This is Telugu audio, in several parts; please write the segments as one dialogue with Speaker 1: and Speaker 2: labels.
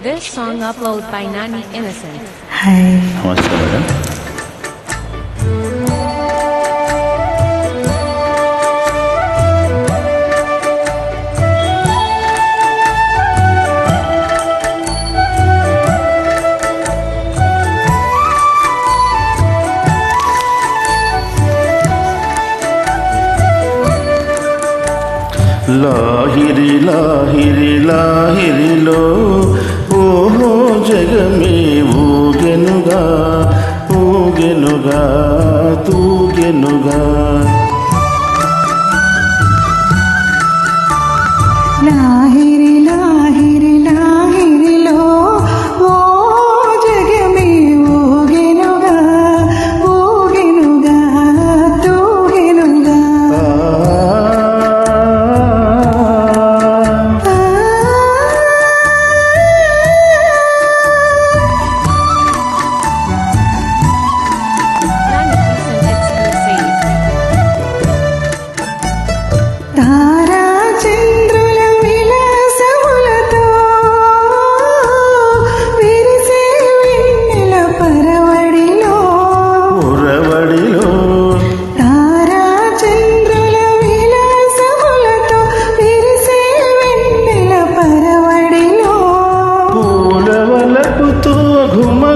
Speaker 1: This song upload by Nani Innocent.
Speaker 2: Hi. Lahiri Lahiri Lahiri La ঘুমা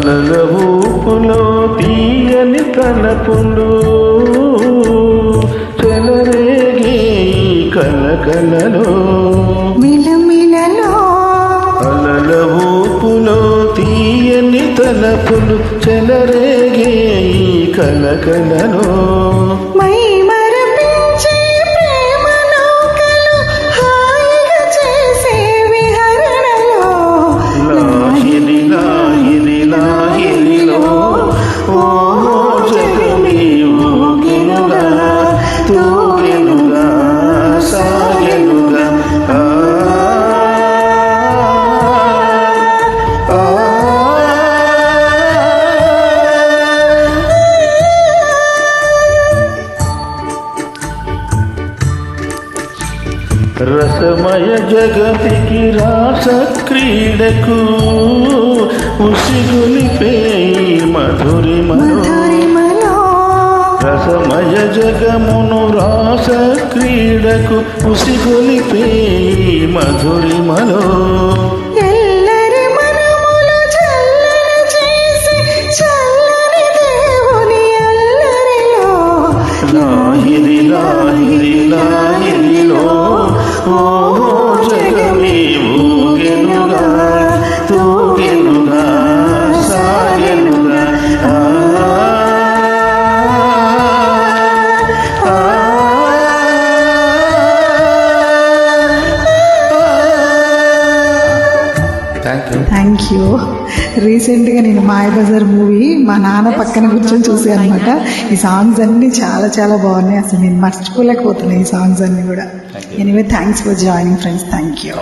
Speaker 2: అలల ఊపులో తీయని తలపులు చెలరేగే కలకలలో.
Speaker 3: మిలమిలలో.
Speaker 2: అలల ఊపులో తీయని తలపులు చెలరేగే కలకలలో.
Speaker 3: మై
Speaker 2: రసమయ జగతికి రాస క్రీడకు ఉసిగులిపే మధురి రసమయ జగమును రాస క్రీడకు ఉసిగొలిపే మధురిమలో
Speaker 3: థ్యాంక్ యూ రీసెంట్గా నేను మాయబజార్ మూవీ మా నాన్న పక్కన కూర్చొని చూసాను అనమాట ఈ సాంగ్స్ అన్నీ చాలా చాలా బాగున్నాయి. అసలు నేను మర్చిపోలేకపోతున్నాను ఈ సాంగ్స్ అన్నీ కూడా. Anyway thanks for joining friends thank you